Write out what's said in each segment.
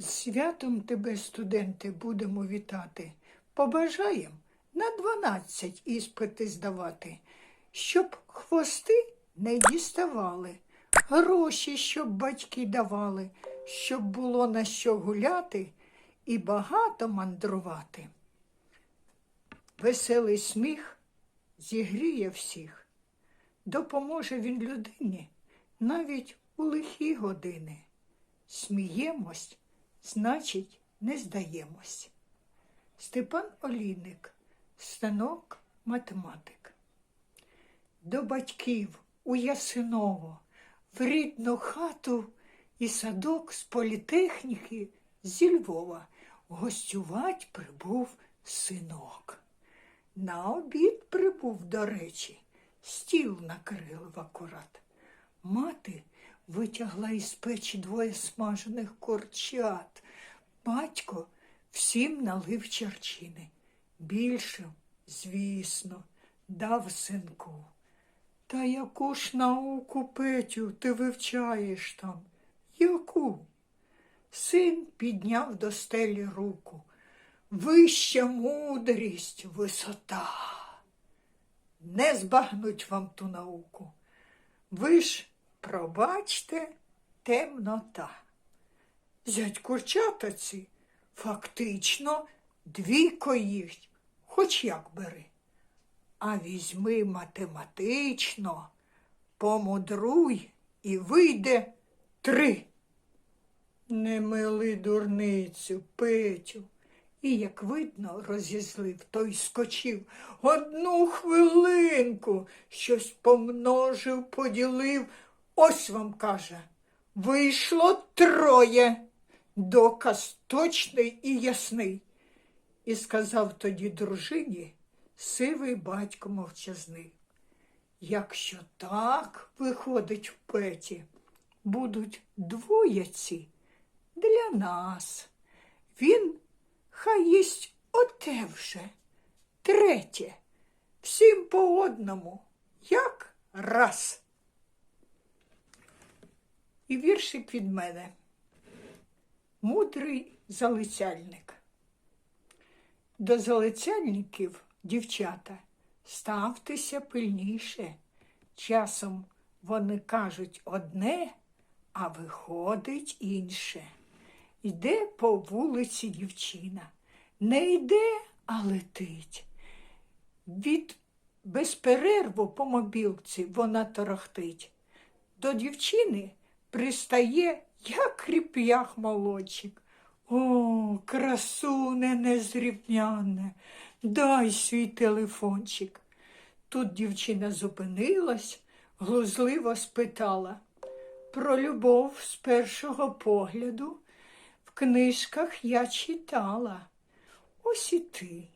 Святом тебе, студенти, будемо вітати. Побажаєм на дванадцять іспити здавати, щоб хвости не діставали, гроші, щоб батьки давали, щоб було на що гуляти і багато мандрувати. Веселий сміх зігріє всіх, допоможе він людині навіть у лихі години. Сміємось, значить, не здаємось. Степан Олійник, станок математик. До батьків у Ясиново, в рідну хату і садок з політехніки зі Львова гостювать прибув синок. На обід прибув, до речі, стіл накрили в акурат. Мати витягла із печі двоє смажених курчат. Батько всім налив черчини. Більше, звісно, дав синку. Та яку ж науку, Петю, ти вивчаєш там? Яку? Син підняв до стелі руку. Вища мудрість, висота. Не збагнуть вам ту науку. Ви ж, пробачте, темнота. Зять курчатаці фактично двійко їсть, хоч як бери. А візьми математично, помудруй і вийде три. Не мили дурницю, Петю. І, як видно, розізлив, той скочив. Одну хвилинку щось помножив, поділив. Ось вам каже, вийшло троє. Доказ точний і ясний. І сказав тоді дружині сивий батько мовчазний. Якщо так виходить в петі, будуть двояці для нас. Він хай їсть оте вже, третє, всім по одному, як раз. І віршик від мене. Мудрий залицяльник. До залицяльників, дівчата, ставтеся пильніше. Часом вони кажуть одне, а виходить інше. Йде по вулиці дівчина, не йде, а летить. Від безперерву по мобілці вона торохтить. До дівчини пристає, як ріп'ях молодчик. О, красуне незрівняне, дай свій телефончик. Тут дівчина зупинилась, глузливо спитала. Про любов з першого погляду в книжках я читала. Ось і ти,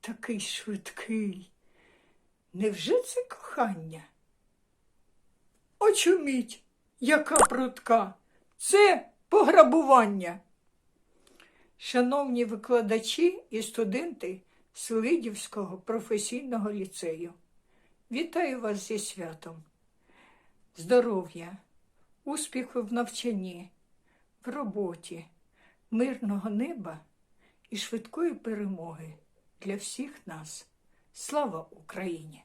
такий швидкий. Невже це кохання? Очуміть, яка прутка, це пограбування. Шановні викладачі і студенти Селидівського професійного ліцею, вітаю вас зі святом. Здоров'я, успіху в навчанні, в роботі, мирного неба і швидкої перемоги для всіх нас. Слава Україні!